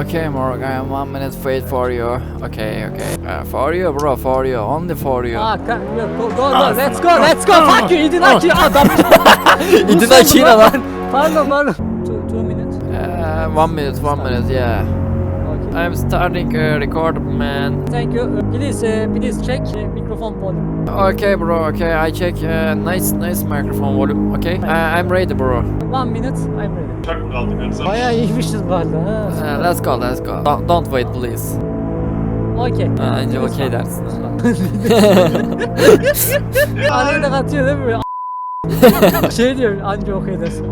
Okay, Morgan, one minute wait for you. Okay, okay. Uh, for you, bro, for you. Only for you. Ah, ka- go, go, go, let's go, let's go. Fuck you, Idinaki adam. İdinaki ne lan? Pardon, pardon. Two, two minutes. Uh, one minute, one minute, yeah. I'm starting uh, record, man. Thank you. Uh, Please, uh, please check uh, microphone volume. Okay, bro, okay, I check. Uh, nice, nice microphone volume, okay? Uh, I'm ready, bro. One minute, I'm ready. Uçak mı kaldı Merzan? Bayağı iyiymişiz bu arada. Ha. Uh, let's go, let's go. Don't, don't wait, please. Okay. Ha, anca Lütfen. okay dersin. Arayı da katıyor değil mi? şey diyor, anca okay dersin.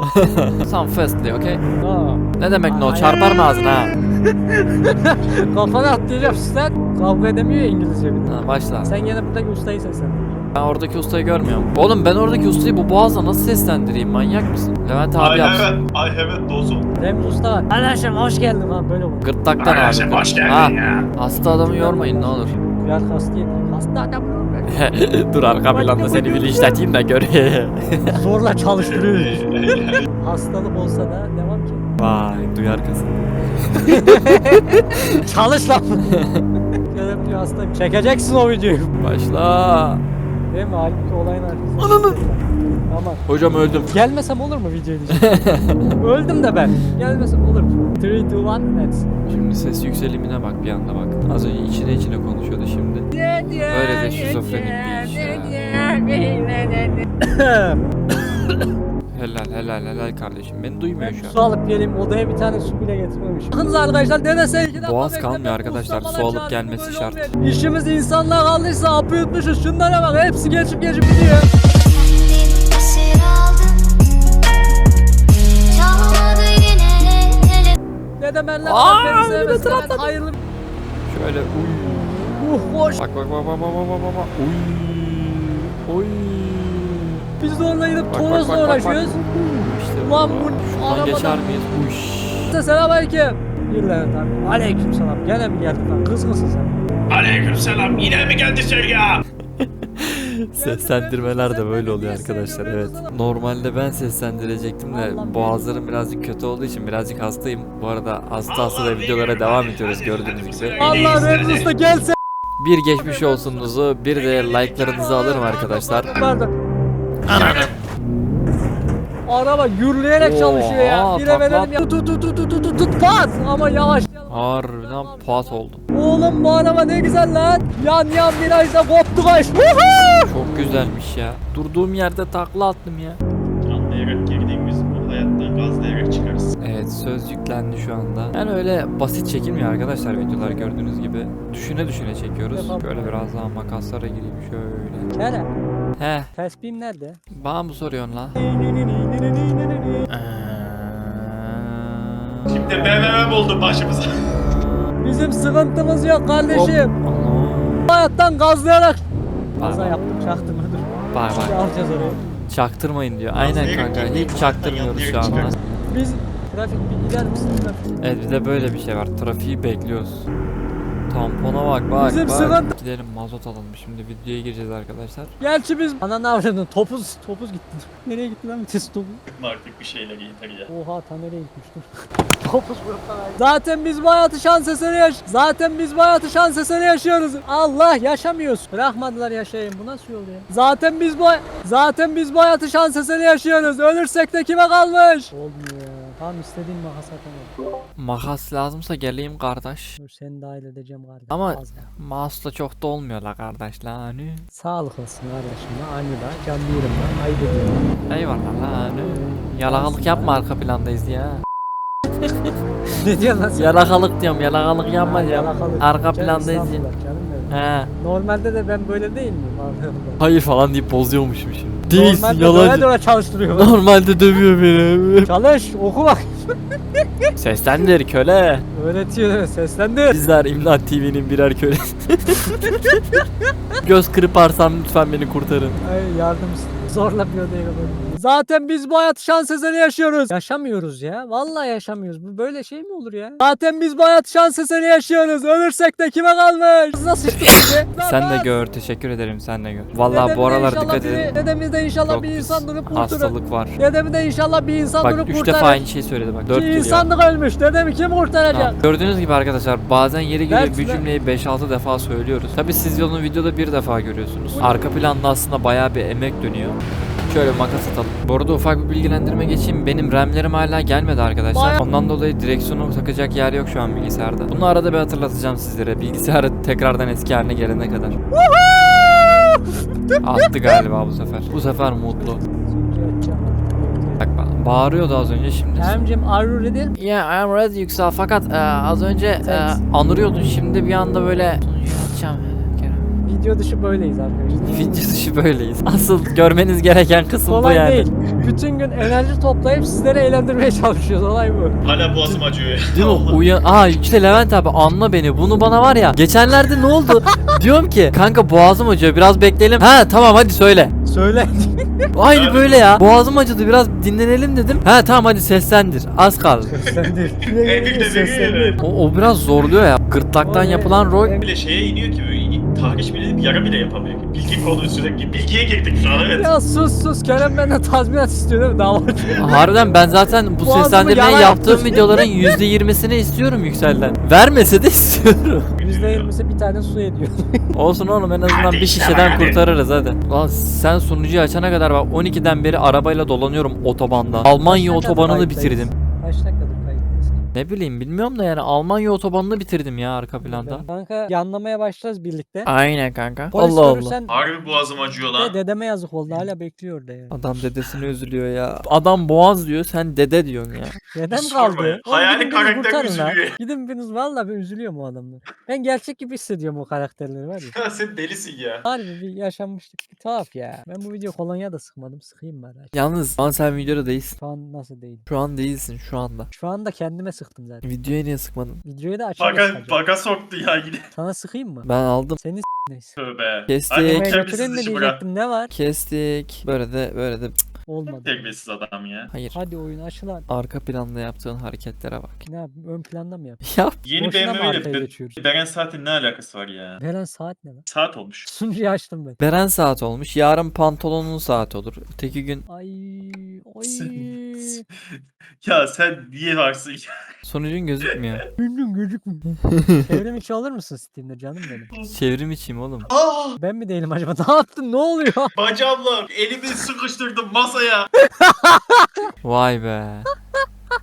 Some fastly, okay? Aa. Ne demek no? Ay. Çarpar mı ağzına ha? Kafana atlayacağım sen. Kavga edemiyor ya İngilizce bir de. Ha, başla. Sen gene buradaki ustayı seslen. Ben oradaki ustayı görmüyorum. Oğlum ben oradaki ustayı bu boğazla nasıl seslendireyim? Manyak mısın? Levent abi yapsın. evet, ay evet dozum. Remzi usta var. Arkadaşım hoş geldin lan böyle bu. Gırtlaktan abi. Arkadaşım hoş geldin Ha, ya. Hasta adamı yormayın ne olur. Biraz hasta değil. Hasta adam. Dur arka planda seni bir işleteyim de gör. Zorla çalıştırıyor. Hastalık olsa da devam ki. Vay duyar kızım. Çalış lan. Şöyle bir hastayım. Çekeceksin o videoyu. Başla. Değil mi? Halbuki olayın arkasında. Ananı. Aman. Hocam öldüm. Gelmesem olur mu video diyeceğim. Öldüm de ben. Gelmesem olur mu? 3, 2, 1, let's. Şimdi ses yükselimine bak bir anda bak. Az önce içine içine konuşuyordu şimdi. Öyle de şizofrenik bir iş ya. Helal helal helal kardeşim. Beni duymuyor şu Su an. alıp geleyim odaya bir tane su bile getirmemiş. Bakınız arkadaşlar dede sevgiden Boğaz kalmıyor arkadaşlar, su alıp gelmesi şart. İşimiz insanlar kaldıysa apı yutmuşuz. Şunlara bak hepsi geçip geçip gidiyor. De sevmesin. Ben tratladı. hayırlı Şöyle uy. uh hoş. Bak bak bak bak bak bak bak. Uy. Uy. Biz de onunla gidip Toros'la uğraşıyoruz. İşte Ulan bu. arabadan- geçer miyiz? Uş. Size selamünaleyküm. Yürü Levent abi. Aleyküm selam. Gene mi geldin lan? Kızgınsın sen. Aleykümselam yine mi geldi şey ya? Seslendirmeler de böyle oluyor arkadaşlar evet. Normalde ben seslendirecektim de boğazlarım birazcık kötü olduğu için birazcık hastayım. Bu arada hasta hasta da videolara devam ediyoruz gördüğünüz gibi. Allah Remzi Usta gelse. Bir geçmiş olsunuzu bir de like'larınızı alırım arkadaşlar. Pardon. Araba gürleyerek çalışıyor ya. Oha, Bir takla verelim ya. Tut tut tut tut tut tut tut pas. Ama yavaş. Harbiden pat oldum. Oğlum bu araba ne güzel lan. Yan yan virajda koptu kaç. Çok güzelmiş ya. Durduğum yerde takla attım ya. Anlayarak girdiğimiz bu hayattan gazlayarak çıkarız. Evet söz yüklendi şu anda. Yani öyle basit çekilmiyor arkadaşlar videolar gördüğünüz gibi. Düşüne düşüne çekiyoruz. Şöyle biraz daha makaslara gireyim şöyle. Nere? He Tespihim nerede? bana mı soruyorsun la? Şimdi BMW buldu başımıza. Bizim sıkıntımız yok kardeşim. Allah. Hayattan gazlayarak. Kaza yaptım çaktım dur. bak bak. alacağız orayı. Çaktırmayın diyor. Aynen kanka hiç çaktırmıyoruz şu çıkarız. Biz trafik bir gider misin trafik? Evet bir de böyle bir şey var. Trafiği bekliyoruz. Tampona bak bak Bizim bak. sıkıntı- Gidelim mazot alalım. Şimdi videoya gireceğiz arkadaşlar. Gerçi biz ananı avradın topuz topuz gitti. Nereye gitti lan vites topu? Artık bir şeyler yeter ya. Oha ta nereye gitmiş dur. topuz buradan Zaten biz bu hayatı şans eseri yaş. Zaten biz bu hayatı şans eseri yaşıyoruz. Allah yaşamıyoruz. Bırakmadılar yaşayayım. Bu nasıl yol ya? Zaten biz bu zaten biz bu hayatı şans eseri yaşıyoruz. Ölürsek de kime kalmış? Olmuyor ya. Tam istediğim makas atamadım. Makas lazımsa geleyim kardeş. Dur seni dahil edeceğim kardeşim. Ama- Az ya. Mouse da çok da olmuyor la kardeş la hani. Sağlık olsun kardeşim. Aynı da can değilim ben. Ayıp ediyorum. Eyvallah la hani. Yalakalık yapma arka plandayız ya. ne diyorsun lan sen? Yalakalık diyorum yalakalık yapma diyorum. Yalakalık. Arka Canım plandayız ya. He. Normalde de ben böyle değil miyim? Hayır falan deyip bozuyormuşum şimdi. Değilsin Normalde döve yalancı. döve çalıştırıyor. Normalde dövüyor beni. Çalış, oku bak. Seslendir köle. Öğretiyor? Seslendir. Bizler İmdat TV'nin birer kölesi. Göz kırparsam lütfen beni kurtarın. Ay yardım istedim. Zorla bir odaya kapatıyorum. Zaten biz bu hayatı şans eseri yaşıyoruz. Yaşamıyoruz ya. Vallahi yaşamıyoruz. Bu böyle şey mi olur ya? Zaten biz bu hayatı şans eseri yaşıyoruz. Ölürsek de kime kalmış? Biz Nasıl sıçtık bizi? Sen de gör. Teşekkür ederim. Sen de gör. Vallahi bu aralar dikkat edin. Dedemiz de inşallah Çok bir insan durup kurtarır. hastalık var. Dedemi de inşallah bir insan Bak durup 3 kurtarır. defa aynı şeyi söyledi bak. 4 Ki geliyor. insanlık ölmüş. Dedemi kim kurtaracak? Tamam. Gördüğünüz gibi arkadaşlar bazen yeri geliyor bir cümleyi 5-6 defa söylüyoruz. Tabi siz onu videoda bir defa görüyorsunuz. Arka planda aslında bayağı bir emek dönüyor. Şöyle makas atalım. Bu arada ufak bir bilgilendirme geçeyim. Benim RAM'lerim hala gelmedi arkadaşlar. Bayağı- Ondan dolayı direksiyonu takacak yer yok şu an bilgisayarda. Bunu arada bir hatırlatacağım sizlere. Bilgisayarı tekrardan eski haline gelene kadar. Attı galiba bu sefer. Bu sefer mutlu. Bak ba- bağırıyordu az önce şimdi. Kerem'cim are you ready? Yeah, I'm ready Yüksel fakat e, az önce e, anırıyordun şimdi bir anda böyle Kerem. Video dışı böyleyiz arkadaşlar. Video dışı böyleyiz. Asıl görmeniz gereken kısım bu Olay yani. değil. Bütün gün enerji toplayıp sizleri eğlendirmeye çalışıyoruz. Olay bu. Hala boğazım acıyor ya. Değil mi? Uyan... Aa işte Levent abi anla beni. Bunu bana var ya. Geçenlerde ne oldu? Diyorum ki kanka boğazım acıyor biraz bekleyelim. Ha tamam hadi söyle. Söyle. Aynı Abi. böyle ya. Boğazım acıdı biraz dinlenelim dedim. Ha tamam hadi seslendir. Az kaldı. Sen değil. E, bir de bir- O, o biraz zorluyor ya. Gırtlaktan yapılan rol Bile şeye iniyor ki böyle tahriş bile yara bile yapamıyor. Bilgi konu sürekli. Bilgiye girdik şu an evet. Ya sus sus. Kerem benden tazminat istiyor değil mi? Dava. Harbiden ben zaten bu Boğazımı seslendirmeyi yaptığım yaptın. videoların %20'sini istiyorum Yüksel'den. Vermese de istiyorum. %20'si bir tane su ediyor. Olsun oğlum en azından Hadi bir işte, şişeden hadi. kurtarırız hadi. Lan sen sunucuyu açana kadar bak 12'den beri arabayla dolanıyorum otobanda. Almanya Kaç otobanını bitirdim. Ne bileyim bilmiyorum da yani Almanya otobanını bitirdim ya arka planda. Kanka yanlamaya başlarız birlikte. Aynen kanka. Polis Allah Allah. Harbi boğazım acıyor de lan. dedeme yazık oldu. Hala bekliyor da ya. Adam dedesine üzülüyor ya. Adam boğaz diyor sen dede diyorsun ya. Dedem Sorma kaldı. ya. Oğlum Hayali gidin beni karakter kurtarın lan. üzülüyor. Gidin biriniz valla ben üzülüyorum o adamları. Ben gerçek gibi hissediyorum o karakterleri var ya. Ya sen delisin ya. Harbi bir yaşanmışlık bir tuhaf ya. Ben bu video kolonya da sıkmadım. Sıkayım bari. Yalnız şu an sen videoda değilsin. Şu an nasıl değil. Şu an değilsin şu anda. Şu anda kendime sıktım zaten. Videoya niye sıkmadın? Videoyu da Baka, sıkacağım. baka soktu ya yine. Sana sıkayım mı? Ben aldım. Seni s- neyse. Tövbe. Kestik. Mi işi bırak. diyecektim ne var? Kestik. Böyle de böyle de Olmadı. Terbiyesiz adam ya. hayır. Hadi oyun açılan. Arka planda yaptığın hareketlere bak. Ne yap? Ön planda mı yap? Yap. Yeni Boşuna mı BMW arkaya ile geçiyoruz? Beren saatin ne alakası var ya? Veren saat ne lan? Saat olmuş. Sunucuyu açtım ben. Beren saat olmuş. Yarın pantolonun saat olur. Öteki gün Ay ay. Sen- ya sen niye varsın ya? sonucun gözükmüyor. Gündün gözükmüyor. Çevrim içi alır mısın Steam'de canım benim? Çevrim içeyim oğlum. Ah! Ben mi değilim acaba? Ne yaptın? Ne oluyor? Bacağımla elimi sıkıştırdım masaya. Vay be.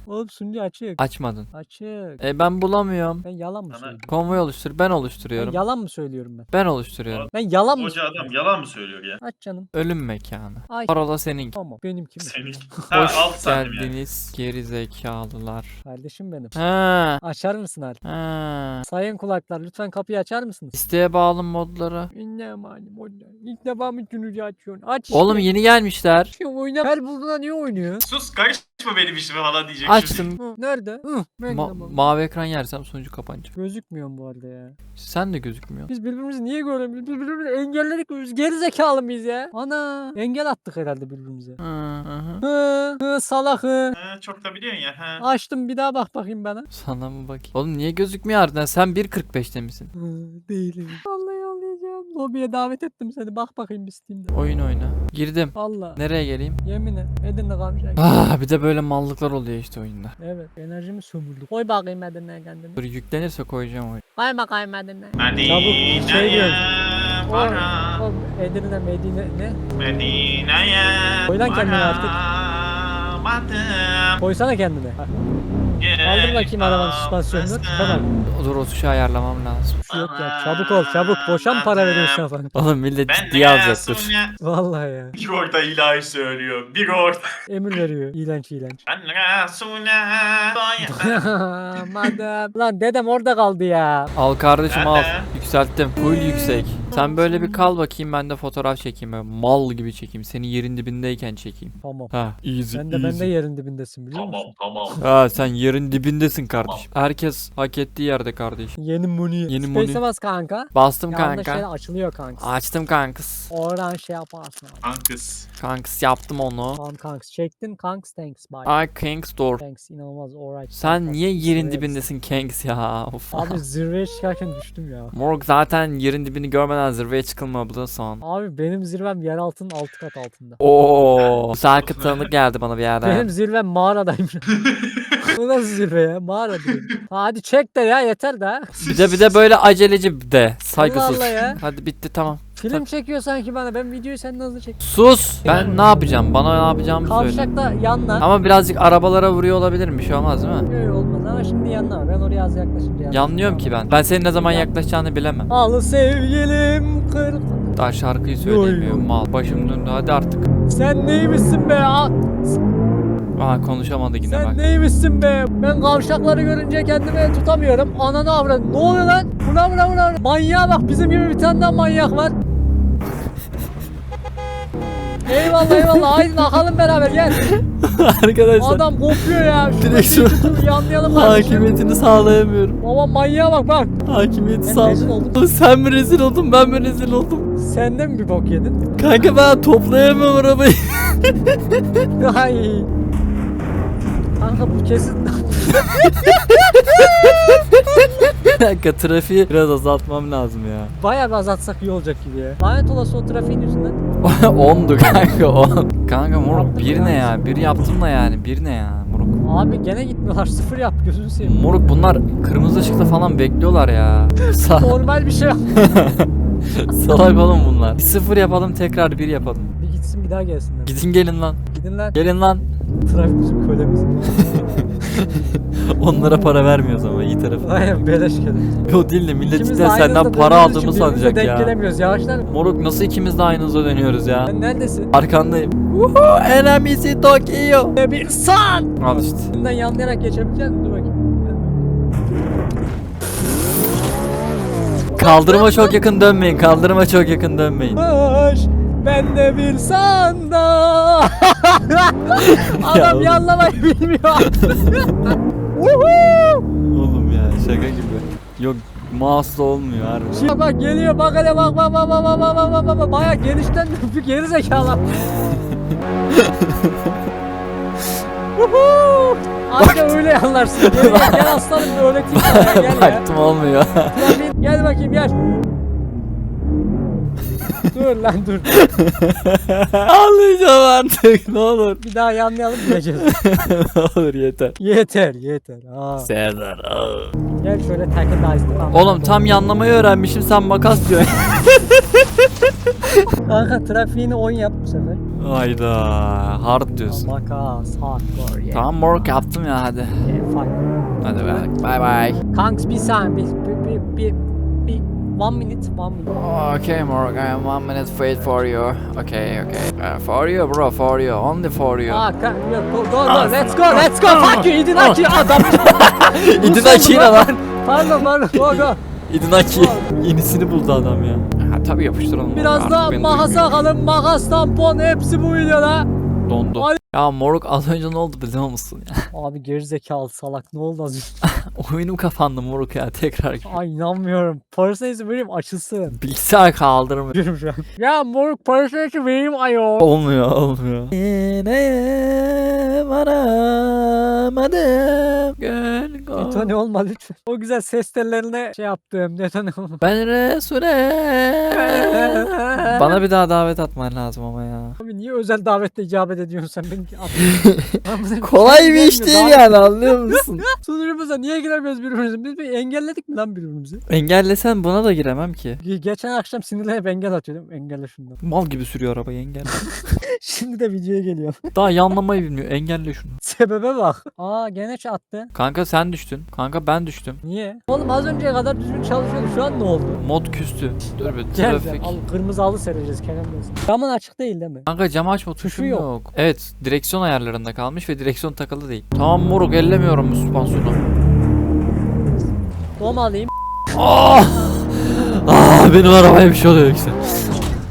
Oğlum sunucu açık. Açmadın. Açık. E ben bulamıyorum. Ben yalan mı Sana- söylüyorum? Konvoy oluştur. Ben Ben oluşturuyorum. yalan mı söylüyorum ben? Ben oluşturuyorum. Ben yalan mı Hoca adam yalan mı söylüyor ya? Aç canım. Ölüm mekanı. Ay. Parola senin. Tamam. Benimki mi? Senin. Ha Hoş alt santim yani. geldiniz geri zekalılar. Kardeşim benim. Ha. Açar mısın artık? Ha. Sayın kulaklar lütfen kapıyı açar mısınız? İsteğe bağlı modları. Ne malim oyna. İlk defa mı sunucu açıyorsun? Aç işte. Oğlum yeni gelmişler. Şu oyna. Her bulduğuna niye oynuyor? Sus karışma benim işime falan diyecek Açtım. Hı, nerede? Hı, ben Ma- mavi ekran yersem sonucu kapanacak. Gözükmüyor bu arada ya. Sen de gözükmüyor. Biz birbirimizi niye göremiyoruz? Biz birbirimizi engelledik mi? Biz geri zekalı mıyız ya? Ana engel attık herhalde birbirimize. Hı hı. Hı, hı salak hı. Ha, çok da biliyorsun ya. Ha. Açtım bir daha bak bakayım bana. Sana mı bakayım? Oğlum niye gözükmüyor harbiden? Sen 1.45'te misin? Hı, değilim. Vallahi anlayacağım. Lobiye davet ettim seni. Bak bakayım bir Steam'de. Oyun oyna. Girdim. Valla. Nereye geleyim? Yemin et. Edirne kalmayacak. Ah bir de böyle mallıklar oluyor işte oyunda. Evet. Enerjimi sömürdü. Koy bakayım Edirne'ye kendini. Dur yüklenirse koyacağım oyunu. Koy bakayım Edirne'ye. Medine'ye şey diyorum. para. Oğlum Edirne Medine ne? Medine'ye Koy lan kendini artık. varamadım. Koysana kendine. Ha, Kaldır bakayım arabanın süspansiyonunu. Tamam. Dur o tuşu ayarlamam lazım. Şey yok ya. Çabuk ol çabuk. Boşa mı para veriyorsun falan? Oğlum millet Ben ciddiye alacak dur. Vallahi ya. Bir orada ilahi söylüyor. Bir orada. Emir veriyor. İğrenç iğrenç. Ben Resulüne Madem. Lan dedem orada kaldı ya. Al kardeşim al. Nerede? Yükselttim. Full yüksek. Sen böyle bir kal bakayım ben de fotoğraf çekeyim. Böyle mal gibi çekeyim. Seni yerin dibindeyken çekeyim. Tamam. Ha easy Sen de ben de yerin dibindesin biliyor Tamam musun? tamam. Ha sen yerin dibindesin kardeşim. Herkes hak ettiği yerde kardeşim. Yeni Muni. Yeni Space'e Muni. bas kanka. Bastım Yanında kanka. şeyler açılıyor kanka. Açtım kanks. Oradan şey yaparsın. abi. Kankız. Kanks yaptım onu. Tamam kanks. Çektin kanks thanks bye. Ay Kanks door. Thanks inanılmaz alright. Sen kanka. niye yerin dibindesin Kanks ya? Of. Abi zirveye çıkarken düştüm ya. Morg zaten yerin dibini görmeden zirveye çıkılmadı son. Abi benim zirvem yer altının altı kat altında. Oo, güzel tanıdık geldi bana bir yerden. Benim zirvem mağaradayım. Bu nasıl zirve ya? Mağara diyor. Hadi çek de ya yeter de. Bir de bir de böyle aceleci de saygısız. Allah ya. Hadi bitti tamam. Film çekiyor sanki bana. Ben videoyu senden hızlı çek. Sus. Ben ne yapacağım? Bana ne yapacağımı söyle. Kavşakta yanla. Ama birazcık arabalara vuruyor olabilirim. Bir şey olmaz değil mi? Öyle olmaz ama şimdi yanlama. Ben oraya az yaklaşınca yanlış. Yanlıyorum ki ben. Ben senin ne zaman yaklaşacağını bilemem. Al sevgilim kır. Daha şarkıyı söyleyemiyorum mal. Başım döndü hadi artık. Sen neymişsin be? Aa, Aa konuşamadı yine sen bak. neymişsin be? Ben kavşakları görünce kendimi tutamıyorum. Ananı avradım. Ne oluyor lan? Buna buna buna. Manyağa bak. Bizim gibi bir tane daha manyak var. eyvallah eyvallah. Haydi bakalım beraber gel. Arkadaşlar Adam kopuyor ya. Şurada Direksiyon- bir yanlayalım kardeşim. hakimiyetini sağlayamıyorum. Baba manyağa bak bak. Hakimiyeti Ben rezil oldum. sağlayamıyorum. Sen mi rezil oldun ben mi rezil oldum? Sen de mi bir bok yedin? Kanka ben toplayamam arabayı. Ay. Kanka bu kesin dakika trafiği biraz azaltmam lazım ya. bayağı bir azaltsak iyi olacak gibi ya. Lanet olası o trafiğin yüzünden. Ondu kanka on. Kanka moruk Yaptım bir ya. ne ya? Bir yaptım da yani bir ne ya moruk. Abi gene gitmiyorlar sıfır yap gözünü seveyim. Moruk bunlar kırmızı ışıkta falan bekliyorlar ya. Normal bir şey yap. salak oğlum bunlar. Bir sıfır yapalım tekrar bir yapalım. Bir gitsin bir daha gelsinler. Gidin gelin lan. Gidin lan. Gelin lan. Trafik bizim kölemiz. Onlara para vermiyoruz ama iyi tarafı. Aynen beleş gelin. Yo değil de millet cidden senden hızda para aldığımı sanacak denk ya. gelemiyoruz yavaşlar. Moruk nasıl ikimiz de aynı hıza dönüyoruz ya? Sen neredesin? Arkandayım. Uhu enemisi Tokyo. Ne bir san. Al işte. Bundan yanlayarak geçebilecek misin? Dur bakayım. Kaldırıma çok yakın dönmeyin. Kaldırıma çok yakın dönmeyin. Ben de bir sanda. Adam oğlum. yanlamayı bilmiyor. Oğlum ya şaka gibi. Yok mouse'la olmuyor harbi. Bak bak geliyor bak hele bak bak bak bak bak bak bak bak bak bak baya genişten bir geri zekalı. Anca öyle yanlarsın. Gel, gel, gel aslanım sana ya, gel ya. Baktım olmuyor. Gel bakayım gel. dur lan dur. Ağlayacağım artık ne olur. Bir daha yanlayalım gideceğiz. ne olur yeter. yeter yeter. Aa. Serdar. Gel şöyle takıl da tamam. Oğlum tam yanlamayı öğrenmişim sen makas diyorsun. Kanka trafiğini 10 yap bu sefer. Hayda hard diyorsun. Makas, hardcore yeah. Tamam moruk yaptım ya hadi. Yeah, fuck. Hadi be. Bye bye. Kanks bir saniye bir bir bir, bir one minute one minute. Okay am one minute wait for you. Okay okay. Uh, for you bro for you. Only for you. Kan yok go go go let's go let's go fuck you idinaki adam. İdinaki ne lan? Pardon pardon go go. İdinaki. Yenisini buldu adam ya. Ha tabii yapıştıralım. Biraz Artık da beni makas duymuyor. akalım makas tampon hepsi bu videoda. Dondu. Ya moruk az önce ne oldu biliyor musun ya? Abi gerizekalı salak ne oldu az önce? Oyunum kapandı moruk ya tekrar. Ay inanmıyorum. Parasını izin vereyim açılsın. Bilgisayar kaldırmıyor. Diyorum şu an. Ya moruk parasını izin vereyim ayol. Olmuyor olmuyor. Yine varamadım. Gel Detone olma lütfen. O güzel ses tellerine şey yaptım. Detone olma. Ben Resul'e. Bana bir daha davet atman lazım ama ya. Abi niye özel davetle icabet ediyorsun sen beni at. Abi, Kolay bir iş gelmiyor, değil yani anlıyor musun? Sunucumuza niye giremiyoruz birbirimize? Biz bir engelledik mi lan birbirimizi? Engellesen buna da giremem ki. Ge- Geçen akşam sinirlenip engel atıyordum. Engelle şundan. Mal gibi sürüyor arabayı engelle. Şimdi de videoya geliyor. Daha yanlamayı bilmiyor. Engelle şunu. Sebebe bak. Aa gene attı. Kanka sen düştün. Kanka ben düştüm. Niye? Oğlum az önceye kadar düzgün çalışıyordu. Şu an ne oldu? Mod küstü. Dur bir Gel trafik. gel. Al kırmızı halı sereceğiz Kerem Bey. Camın açık değil değil mi? Kanka cam açma Tuşu tuşum yok. yok. Evet direksiyon ayarlarında kalmış ve direksiyon takılı değil. Tamam moruk ellemiyorum süspansiyonu. Dom alayım. Ah! Ah Allah benim arabaya bir şey oluyor yoksa.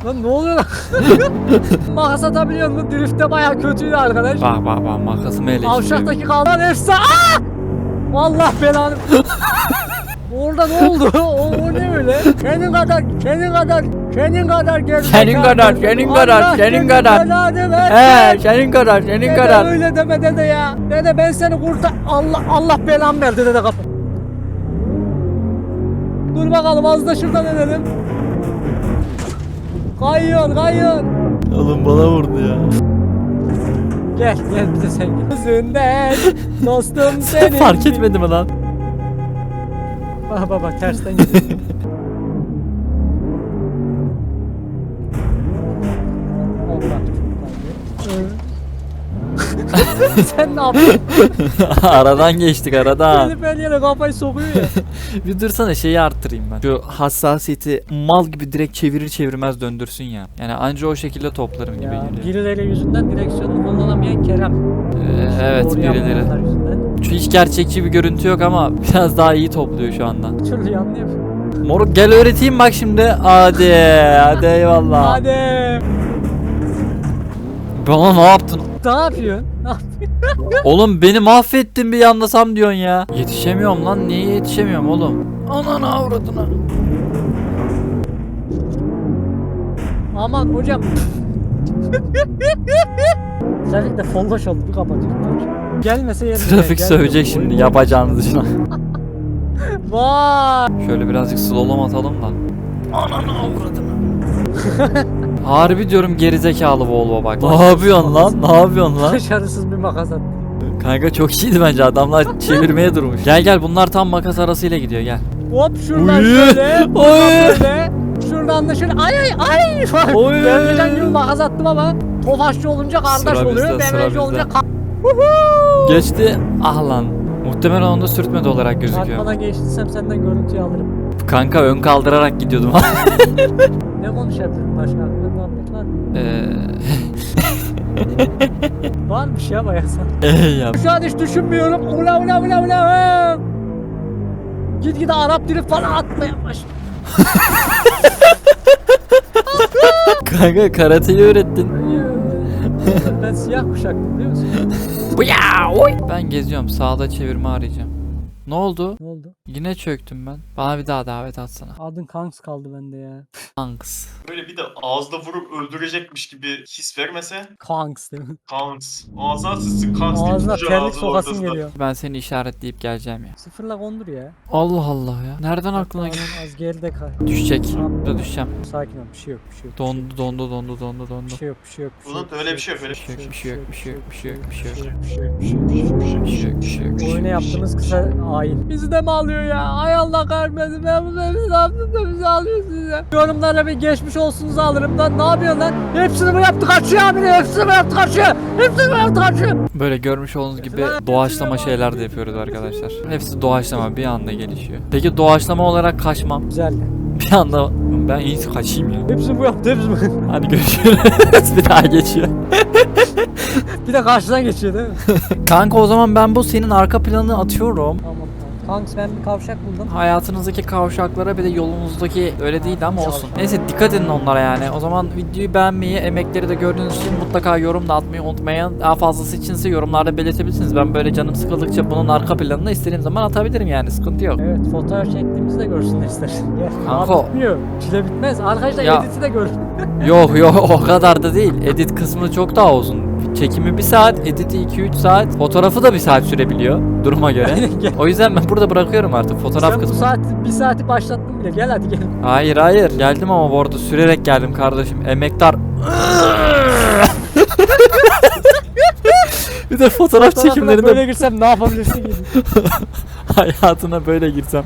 Lan ne oluyor lan? Makas atabiliyor musun? Drift'te baya kötüydü arkadaş. Bak bak bak makasımı ele Avşaktaki kaldan efsa. Aa! Allah belanı. Orada ne oldu? O, o ne öyle? Senin kadar, senin kadar, senin kadar gerizekalı. Senin kadar, senin kadar, Allah senin kadar. He senin kadar senin Dede kadar. öyle deme dede ya. Dede ben seni kurtar. Allah Allah belamı verdi dede kapı. Dur bakalım az da şuradan inelim. Kayıyor kayıyor. Oğlum bana vurdu ya. Gel gel bize sen gel. Yüzünden dostum senin. Fark etmedi mi lan? Bak bak bak tersten gidiyor. Sen ne yapıyorsun? aradan geçtik aradan. Gelip her yere kafayı sokuyor ya. bir dursana şeyi arttırayım ben. Şu hassasiyeti mal gibi direkt çevirir çevirmez döndürsün ya. Yani anca o şekilde toplarım gibi ya geliyor. birileri yüzünden direksiyonu kullanamayan Kerem. Ee, evet birileri. Şu hiç gerçekçi bir görüntü yok ama biraz daha iyi topluyor şu anda. Türlü yanlıyor. Moruk gel öğreteyim bak şimdi. Hadi hadi eyvallah. Hadi. Bana ne yaptın? Ne yapıyorsun? Ne yapıyorsun? Oğlum beni mahvettin bir yandasam diyorsun ya. Yetişemiyorum lan niye yetişemiyorum oğlum? Ananı avradına. Aman hocam. Trafik de folloş oldu bir kapatıyor. Gelmese yerine. Trafik gel- sövecek şimdi yapacağınız dışına. Vay. Şöyle birazcık slalom atalım da. Ananı avradına. Harbi diyorum gerizekalı Volvo bak. Ne yapıyorsun lan? Ne yapıyorsun lan? Başarısız bir makas attı. Kanka çok iyiydi bence adamlar çevirmeye durmuş. Gel gel bunlar tam makas arasıyla gidiyor gel. Hop şuradan Uy, şöyle. oy. Şuradan da şöyle. Ay ay ay. Oy. Ben geçen gün makas attım ama Tofaşçı olunca kardeş Sıra oluyor. bizde, olunca ka- Woohoo! Geçti. Ah lan. Muhtemelen onda sürtmedi olarak gözüküyor. Çarpmadan geçtiysem senden görüntüyü alırım. Kanka ön kaldırarak gidiyordum. Ne konuşabilirim başka aklında muhabbet var mı? Eee. Varmış ya bayağı. Ey ya. Şu an hiç düşünmüyorum. Ula ula ula ula. Git gide Arap drift falan atmaya başladı. Kanka karateyi öğrettin. ben siyah kuşaktım biliyor musun? Ben geziyorum sağda çevirme arayacağım. Ne oldu? Ne oldu? Yine çöktüm ben. Bana bir daha davet atsana. Adın Kanks kaldı bende ya. Thanks. Böyle bir de ağızda vurup öldürecekmiş gibi his vermese Kanks değil mi? Kans. Ağzına sıçsın Kans diye Ağzına tutacaksın terlik ağzının sokasın ortasına. geliyor. Ben seni işaretleyip geleceğim ya. Sıfırla kondur ya. Allah Allah ya. Nereden aklına geldi? Az geride kal. Düşecek. Burada düşeceğim. Sakin ol bir şey yok bir şey yok. Dondu dondu dondu dondu dondu. Bir şey yok bir şey yok. bir Bunun öyle bir şey yok, öyle bir şey yok, bir şey yok, bir şey yok, bir şey yok, bir şey yok. bir şey yok, bir şey yok, bir şey yok, bir şey yok. Bir şey yok, bir şey yok, bir şey Oyuna yok, bir şey yaptığınız yok. kısa ayin. Bizi de mi alıyor ya? Ay Allah kahretmesin. Ben bunu hepsini yaptım da bizi alıyorsunuz ya. Yorumlara bir geçmiş olsunuzu alırım lan. Ne yapıyorsun lan? Hepsini mi yaptı kaçıyor abi? Hepsini mi yaptı kaçıyor? Hepsini mi yaptı kaçıyor? Böyle görmüş olduğunuz gibi doğaçlama şeyler de yapıyoruz arkadaşlar. Hepsi doğaçlama bir anda gelişiyor. Peki doğaçlama olarak kaçmam. Güzel. Bir anda ben iyisi kaçayım ya. Hepsini bu yaptı hepsini bu. Hadi görüşürüz. bir daha geçiyor. bir de karşıdan geçiyor değil mi? Kanka o zaman ben bu senin arka planını atıyorum. tamam. Kanks ben bir kavşak buldum. Hayatınızdaki kavşaklara bir de yolunuzdaki öyle değildi ama olsun. Neyse dikkat edin onlara yani. O zaman videoyu beğenmeyi, emekleri de gördüğünüz için mutlaka yorum da atmayı unutmayın. Daha fazlası içinse yorumlarda belirtebilirsiniz. Ben böyle canım sıkıldıkça bunun arka planını istediğim zaman atabilirim yani. Sıkıntı yok. Evet fotoğraf çektiğimizi de görsünler istersen. Gel. Bitmiyor. Çile bitmez. Arkadaşlar Ya. editi de görün. Yok yok o kadar da değil. Edit kısmı çok daha uzun. Çekimi bir saat, editi 2-3 saat, fotoğrafı da bir saat sürebiliyor duruma göre. O yüzden ben burada bırakıyorum artık fotoğraf Sen bu kısmını. saat, bir saati başlattın bile. Gel hadi gel. Hayır hayır geldim ama bu arada sürerek geldim kardeşim. Emektar. bir de fotoğraf Fotoğrafına çekimlerinde böyle girsem ne yapabilirsin ki? hayatına böyle girsem.